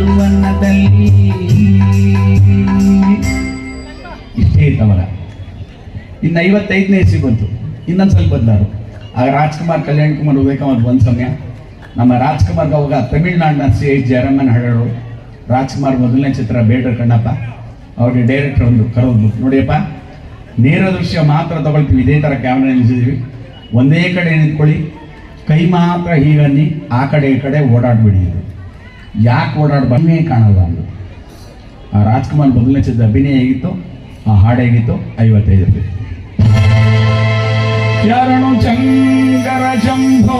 ಪ್ರಿಯ ನಡುವನ್ನದಲ್ಲಿ ಇಷ್ಟೇ ಇತ್ತವರ ಇನ್ನು ಐವತ್ತೈದನೇ ಇಸಿ ಬಂತು. ಇನ್ನೊಂದು ಸ್ವಲ್ಪ ಬದಲಾರು ಆಗ ರಾಜ್ಕುಮಾರ್ ಕಲ್ಯಾಣ್ ಕುಮಾರ್ ವಿವೇಕಾನಂದ ಒಂದು ಸಮಯ. ನಮ್ಮ ರಾಜ್ಕುಮಾರ್ಗೆ ಅವಾಗ ತಮಿಳ್ನಾಡಿನ ಸಿ ಎಚ್ ಜಯರಾಮನ್ ಹಾಡೋರು ರಾಜ್ಕುಮಾರ್ ಮೊದಲನೇ ಚಿತ್ರ ಬೇಡ್ರ ಕಣ್ಣಪ್ಪ. ಅವ್ರಿಗೆ ಡೈರೆಕ್ಟರ್ ಒಂದು ಕರೋದು ನೋಡಿಯಪ್ಪ. ನೇರ ದೃಶ್ಯ ಮಾತ್ರ ತಗೊಳ್ತೀವಿ. ಇದೇ ಥರ ಕ್ಯಾಮ್ರಾ ನಿಲ್ಲಿಸಿದ್ವಿ ಒಂದೇ ಕಡೆ ನಿಂತ್ಕೊಳ್ಳಿ. ಕೈ ಮಾತ್ರ ಹೀಗನ್ನಿ. ಆ ಕಡೆ ಈ ಕಡೆ ಓಡಾಡ್ಬಿಡಿ ಯಾಕೆ ಓಡಾಡ್ಬನ್ನೇ ಕಾಣಲ್ಲ ಅಂದು ಆ ರಾಜ್ಕುಮಾರ್ ಮೊದಲನೇ ಚಿತ್ರ ಅಭಿನಯ ಹೇಗಿತ್ತು? ಆ ಹಾಡು ಹೇಗಿತ್ತು? ಐವತ್ತೈದು ರೂಪಾಯಿ. ಚಂಗರ ಶಂಭೋ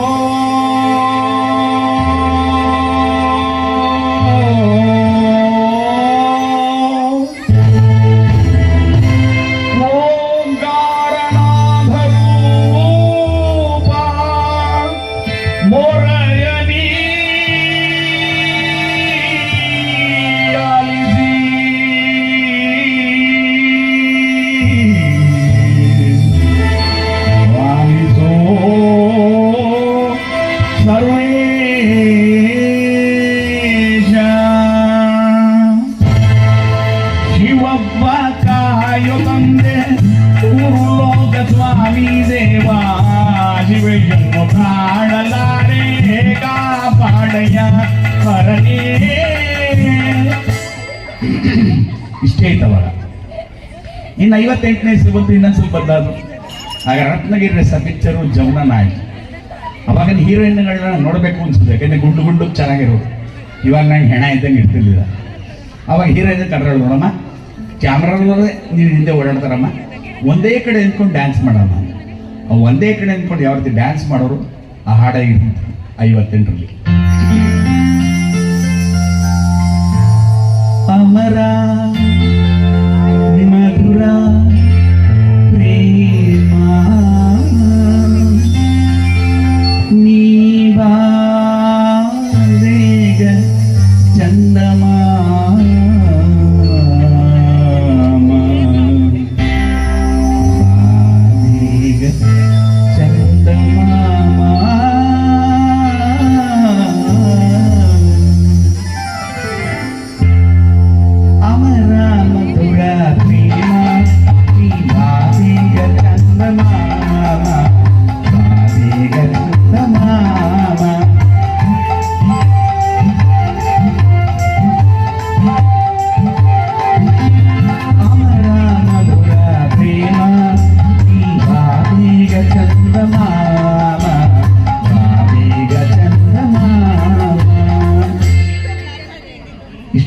ಶಿವಯ್ಯನು ಕಾಣಲಾರೆ ಪಾಡಯ ಇಷ್ಟೇ ಇನ್ನು ಐವತ್ತೆಂಟನೇ ಬಂತು ಇನ್ನೊಂದು ಸ್ವಲ್ಪ ಬದಲಾದ್ರು ಆಗ ರತ್ನಗಿರಿ ಸ ಪಿಕ್ಚರು ಜಮುನ ನಾಯಕ್. ಅವಾಗಿನ ಹೀರೋಯಿನ್ಗಳನ್ನ ನೋಡಬೇಕು ಅನ್ಸುತ್ತೆ, ಯಾಕಂದ್ರೆ ಗುಂಡು ಗುಂಡು ಚೆನ್ನಾಗಿರೋದು. ಇವಾಗ ನಂಗೆ ಹೆಣ ಇದ್ದಂಗೆ ಇರ್ತಿರ್ಲಿಲ್ಲ. ಅವಾಗ ಹೀರೋಯಿನ್ ಕರ್ಗಳು ನೋಡಮ್ಮ. ಕ್ಯಾಮ್ರಾದಲ್ಲೇ ನೀನು ಹಿಂದೆ ಓಡಾಡ್ತಾರಮ್ಮ. ಒಂದೇ ಕಡೆ ನಿಂತ್ಕೊಂಡು ಡ್ಯಾನ್ಸ್ ಮಾಡೋಣ ಅವು ಒಂದೇ ಕಡೆ ಅಂದ್ಕೊಂಡು ಯಾವ ರೀತಿ ಡ್ಯಾನ್ಸ್ ಮಾಡೋರು ಆ ಹಾಡಾಗಿರ್ತಿತ್ತು ಐವತ್ತೆಂಟರಲ್ಲಿ. ಅಮರ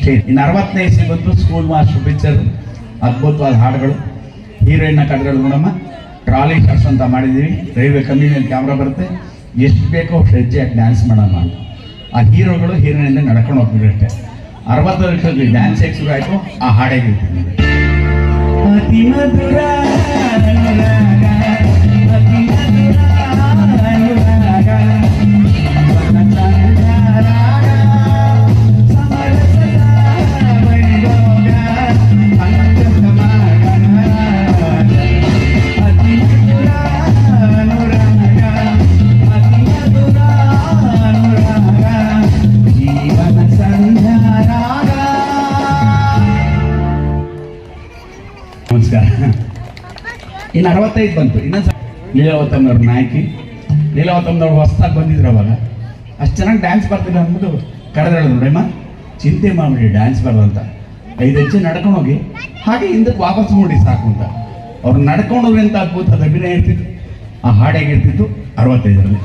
ಇಷ್ಟೇ ಇನ್ನು ಅರವತ್ತನೇ ಇಸ್ವಿ ಬಂತು ಸ್ಕೂಲ್ ಮಾಸ್ಟರ್ ಪಿಕ್ಚರ್ ಅದ್ಭುತವಾದ ಹಾಡುಗಳು. ಹೀರೋಯಿನ್ನ ಕಡೆಗಳು ನೋಡಮ್ಮ. ಟ್ರಾಲಿ ಶಾಟ್ಸ್ ಅಂತ ಮಾಡಿದ್ದೀವಿ. ರೈಲ್ವೆ ಕಂಬಿನಲ್ಲಿ ಕ್ಯಾಮ್ರಾ ಬರುತ್ತೆ. ಎಷ್ಟು ಬೇಕೋ ಅಷ್ಟು ಹೆಜ್ಜೆ ಡ್ಯಾನ್ಸ್ ಮಾಡೋಣ ಅಂತ. ಆ ಹೀರೋಗಳು ಹೀರೋಯಿನಿಂದ ನಡ್ಕೊಂಡು ಹೋಗ್ಬಿಡ್ರಿ ಅಷ್ಟೇ. ಅರವತ್ತು ವರ್ಷದಲ್ಲಿ ಡ್ಯಾನ್ಸ್ ಹೇಗೆ ಆಯಿತು ಆ ಹಾಡೇ ಇನ್ನು ಅರವತ್ತೈದು ಬಂತು ಇನ್ನೊಂದು ಲೀಲಾವತಮ್ನವ್ರ ನಾಯಕಿ. ಲೀಲಾವತಮ್ಮನವ್ರು ಹೊಸ್ದಾಗಿ ಬಂದಿದ್ರು ಅವಾಗ. ಅಷ್ಟು ಚೆನ್ನಾಗಿ ಡ್ಯಾನ್ಸ್ ಬರ್ತಿಲ್ಲ ಅಂದ್ಬಿಟ್ಟು ಕರೆದಾಳು ನೋಡಮ್ಮ ಚಿಂತೆ ಮಾಡಿ ಡ್ಯಾನ್ಸ್ ಬರೋದಂತ ಐದು ಹೆಜ್ಜೆ ನಡ್ಕೊಂಡು ಹೋಗಿ, ಹಾಗೆ ಹಿಂದಕ್ಕೆ ವಾಪಸ್ ನೋಡಿ ಸಾಕು ಅಂತ. ಅವ್ರು ನಡ್ಕೊಂಡು ಹೋಗಿ ಅಂತ ಅದ್ಭುತ ಅಭಿನಯ ಇರ್ತಿತ್ತು. ಆ ಹಾಡೇಗಿರ್ತಿತ್ತು ಅರವತ್ತೈದರಲ್ಲಿ.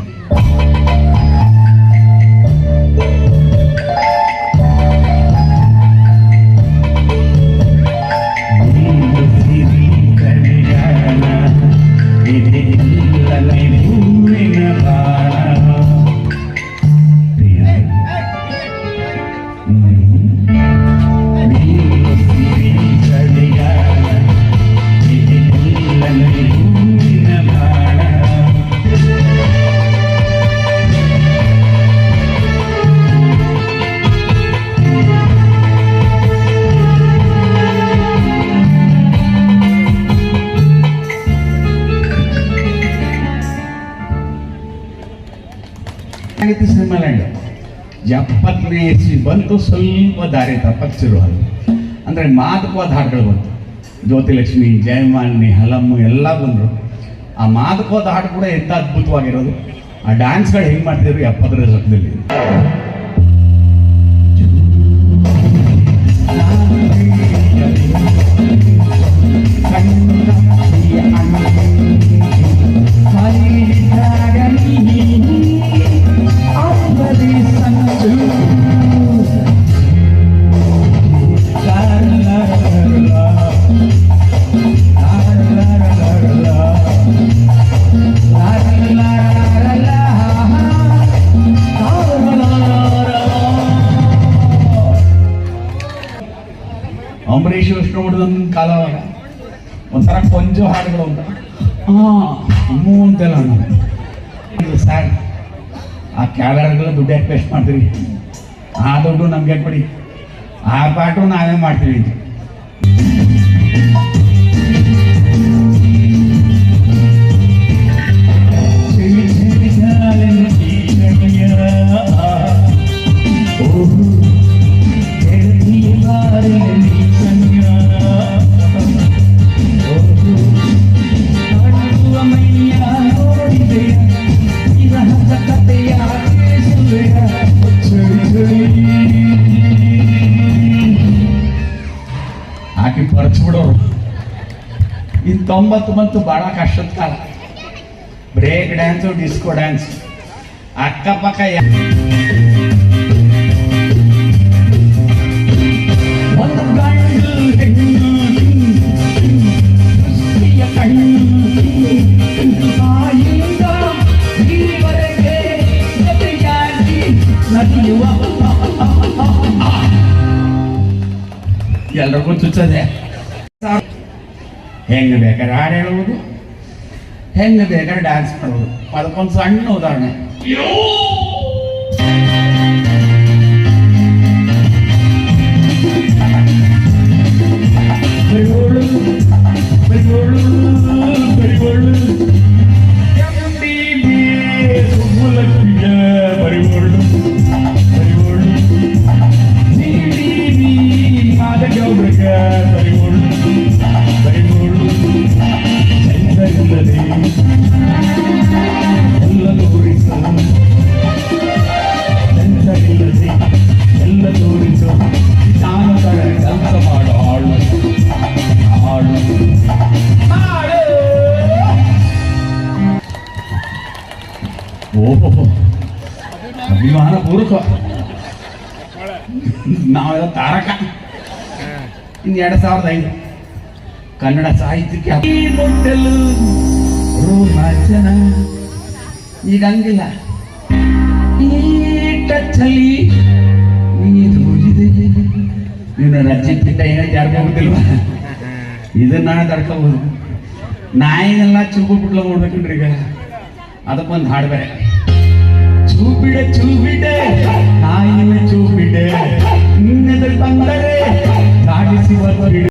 You. ಸಿನಿಮಾಲ್ಯಾಂಡ್ ಎಪ್ಪತ್ತನೇ ಇಸ್ವಿ ಬಂತು, ಸ್ವಲ್ಪ ದಾರಿ ತಪ್ಪಚ್ಚಿರು ಅದು ಅಂದರೆ ಮಾದಕವಾದ ಹಾಡುಗಳು ಬಂತು. ಜ್ಯೋತಿಲಕ್ಷ್ಮಿ, ಜಯಮಾಲಿನಿ, ಹಲಮ್ಮು ಎಲ್ಲ ಬಂದರು. ಆ ಮಾದಕವಾದ ಹಾಡು ಕೂಡ ಎಂಥ ಅದ್ಭುತವಾಗಿರೋದು. ಆ ಡ್ಯಾನ್ಸ್ಗಳು ಹೆಂಗೆ ಮಾಡ್ತಿದ್ರು ಎಪ್ಪತ್ತರ ದಶಕದಲ್ಲಿ ಅಂಬರೀಷ್ ವಿಷ್ಣು ಮುಡಿದೊಂದು ಕಾಲ ಒಂಥರ ಕೊಂಚು ಹಾಡುಗಳು ಅಂತ. ಹ್ಞೂ ಅಂತೆಲ್ಲ ನಾನು ಸರ್ ಆ ಕ್ಯಾಲರ್ಗೆಲ್ಲ ದುಡ್ಡು ಯಾಕೆ ವೇಸ್ಟ್ ಮಾಡ್ತೀರಿ? ಆ ದುಡ್ಡು ನಮ್ಗೆ ಕೊಡಿ? ಆ ಪಾಟು ನಾವೇ ಮಾಡ್ತೀವಿ. ಇನ್ನು ತೊಂಬತ್ತು ಬಂತು ಭಾಳ ಕಷ್ಟದ ಕಾಲ. ಬ್ರೇಕ್ ಡ್ಯಾನ್ಸು ಡಿಸ್ಕೋ ಡ್ಯಾನ್ಸ್ ಅಕ್ಕಪಕ್ಕ ಯಾ- ಒಂದು ಹೆಂಗೆ ಬೇಕಾದ್ರೆ ಹಾಡು ಹೇಳುವುದು ಹೆಂಗೆ ಬೇಕಾದ್ರೆ ಡ್ಯಾನ್ಸ್ ಮಾಡುವುದು. ಅದಕ್ಕೊಂದು ಸಣ್ಣ ಉದಾಹರಣೆ. ತಾರಕ. ಇನ್ನು ಎರಡು ಸಾವಿರದ ಐದು. ಕನ್ನಡ ಸಾಹಿತ್ಯಕ್ಕೆ ರೋಮಾಂಚನ. ಈಗ ಹಂಗಿಲ್ಲ. ಈ ಟಚ್ಚಲ್ಲಿ ನೀನು ರಜೆ ತಿಟ್ಟ ಏನೋ ಯಾರಿಗೂ ಹೋಗುದಿಲ್ವಾ ಇದನ್ನ ನಾನು ತಡ್ಕೋಬಹುದು ನಾಯಿನೆಲ್ಲ ಚೂಬು ಬಿಟ್ಲ ನೋಡ್ಬೇಕನ್ರಿ ಈಗ ಅದಕ್ಕೆ ಒಂದು ಹಾಡ್ಬೇರೆ. ಚೂಬಿಡೆ ಚೂಬಿಡೆ ನಾಯಿನ ಚೂಬಿಡೆ ನಿನ್ನೆದುರು ಬಂದರೆ ಸಾಗಿಸಿ ಬರ್ಬಿಡೆ